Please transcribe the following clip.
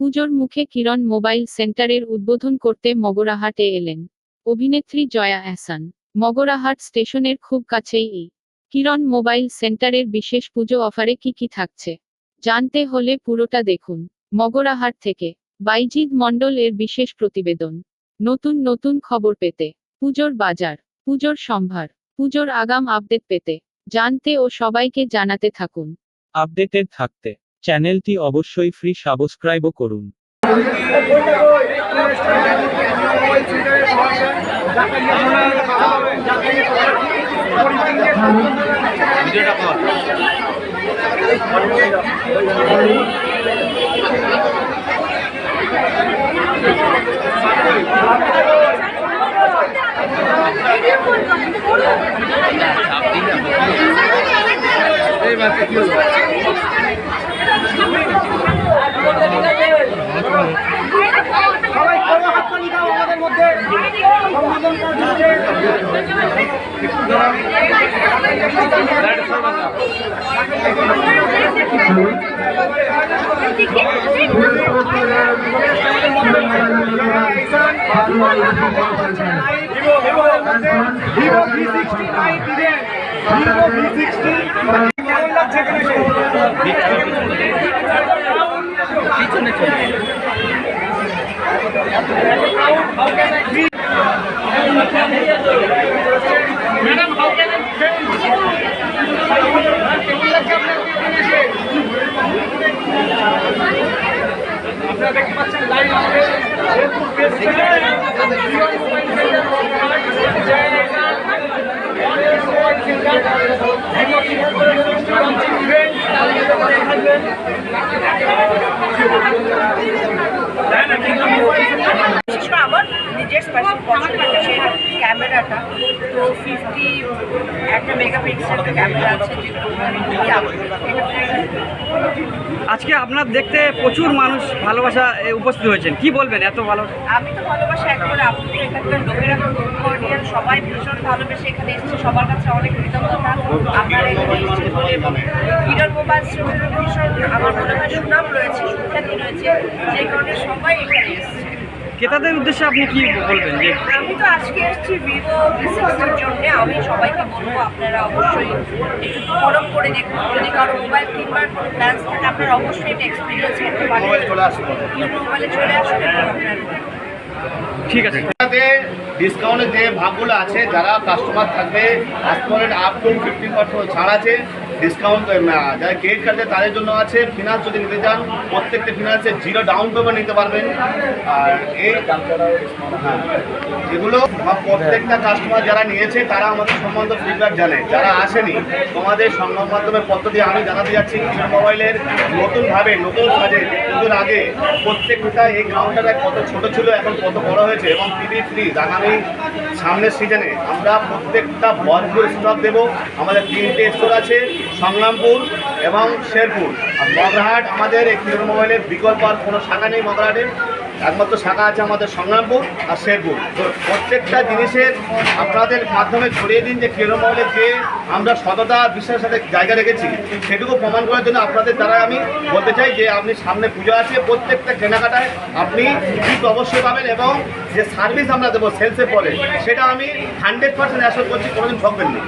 পুজোর মুখে কিরণ মোবাইল সেন্টারের উদ্বোধন করতে মগরাহাটে এলেন। অভিনেত্রী জয়া আহসান মগরাহাট স্টেশনের খুব কাছেই এই কিরণ মোবাইল সেন্টারের বিশেষ পুজো অফারে কি কি থাকছে? জানতে হলে পুরোটা দেখুন। মগরাহাট থেকে বাইজিৎ মণ্ডল এর বিশেষ প্রতিবেদন। নতুন নতুন খবর পেতে পুজোর বাজার, পুজোর সম্ভার, পুজোর আগাম আপডেট পেতে জানতে ও সবাইকে জানাতে থাকুন। আপডেটেড থাকতে চ্যানেলটি অবশ্যই ফ্রি সাবস্ক্রাইবও করুন। সবাই করো হাততালি দাও আমাদের মধ্যে সম্বোধন করছে Vivo V sixty five Vivo V sixty আপনারা দেখতে পাচ্ছেন লাইভ আমাদের শেরপুর প্রেস ক্লাবে জিও মোবাইল সেন্টার জয় আহসান, অনেক mobile centre, Vivo sixty launching event, থাকবেন। বিশেষ করে আমার নিজের স্পেশাল পছন্দ সেই ক্যামেরাটা তো ফিফটি একটা মেগাপিক্সেল ক্যামেরা আছে আজকে আপনার দেখতে প্রচুর মানুষ ভালোবাসা উপস্থিত হয়েছেন। কি বলবেন এত ভালো? আমি তো ভালোবাসা একবারে আপনি এখানকার লোকেরা কর্ডিয়াল সবাই ভীষণ ভালোবেসে এখানে এসেছে সবার কাছে অনেক কৃতজ্ঞতা। আপনারা এখানে এসেছেন বলে এবং কিরণ মোবাইল স্টোরের ভীষণ আমার মনে হয় সুনাম রয়েছে সুখ্যাতি রয়েছে যে কারণে সবাই এখানে এসেছে। ক্রেতাদের উদ্দেশ্যে আপনি কি বলবেন যে আমি তো আজকে এসেছি ভিভো সিক্সটির জন্য। আমি সবাইকে বলব আপনারা অবশ্যই একটু ফলো করে দেখুন। যদি কারও মোবাইল কিনবার কোনো প্ল্যান্স থাকে আপনারা অবশ্যই এটা এক্সপিরিয়েন্স করতে পারেন। মোবাইলে চলে আসুন। এবং আপনারা ঠিক আছে। ডিসকাউন্টের যে ভাগগুলো আছে যারা কাস্টমার থাকবে আজকাল আপ টু ফিফটিন পার্সেন্ট ছাড় আছে ডিসকাউন্ট যারা ক্রেডিট কার্ড তাদের জন্য আছে ফিনান্স যদি নিতে চান প্রত্যেকটা ফিনান্সে জিরো ডাউন পেমেন্ট নিতে পারবেন। আর এই হ্যাঁ, যেগুলো বা প্রত্যেকটা কাস্টমার যারা নিয়েছে তারা আমাদের সম্বন্ধে ফিডব্যাক জানে। যারা আসেনি তোমাদের সংবাদ মাধ্যমের পদ্ধতি আমি জানাতে যাচ্ছি কিরণ মোবাইলের নতুনভাবে নতুন কাজে নতুন আগে প্রত্যেকটা এই কাউন্টারে কত ছোট ছিল এখন কত বড় হয়েছে এবং টিভি ফ্রিজ আগামী সামনের সিজনে আমরা প্রত্যেকটা ভরপুর স্টক দেবো। আমাদের তিনটে স্টোর আছে, সংগ্রামপুর এবং শেরপুর। আর মগরাহাট আমাদের এই মোবাইলের বিকল্প আর কোনো শাখা নেই মগরাহাটের একমাত্র শাখা আছে আমাদের সংগ্রামপুর আর শেরপুর। প্রত্যেকটা জিনিসের আপনাদের মাধ্যমে ছড়িয়ে দিন যে কিরণ মোবাইলের যে আমরা সততা, বিশ্বাসের সাথে জায়গা রেখেছি, সেটুকু প্রমাণ করার জন্য আপনাদের দ্বারা আমি বলতে চাই যে আপনি সামনে পুজো আছে, প্রত্যেকটা কেনাকাটায় আপনি ঠিক অবশ্যই পাবেন এবং যে সার্ভিস আমরা দেবো সেলসের পরে, সেটা আমি হান্ড্রেড পার্সেন্ট অ্যাসোর করছি, কোনোদিন ঠকবেন না।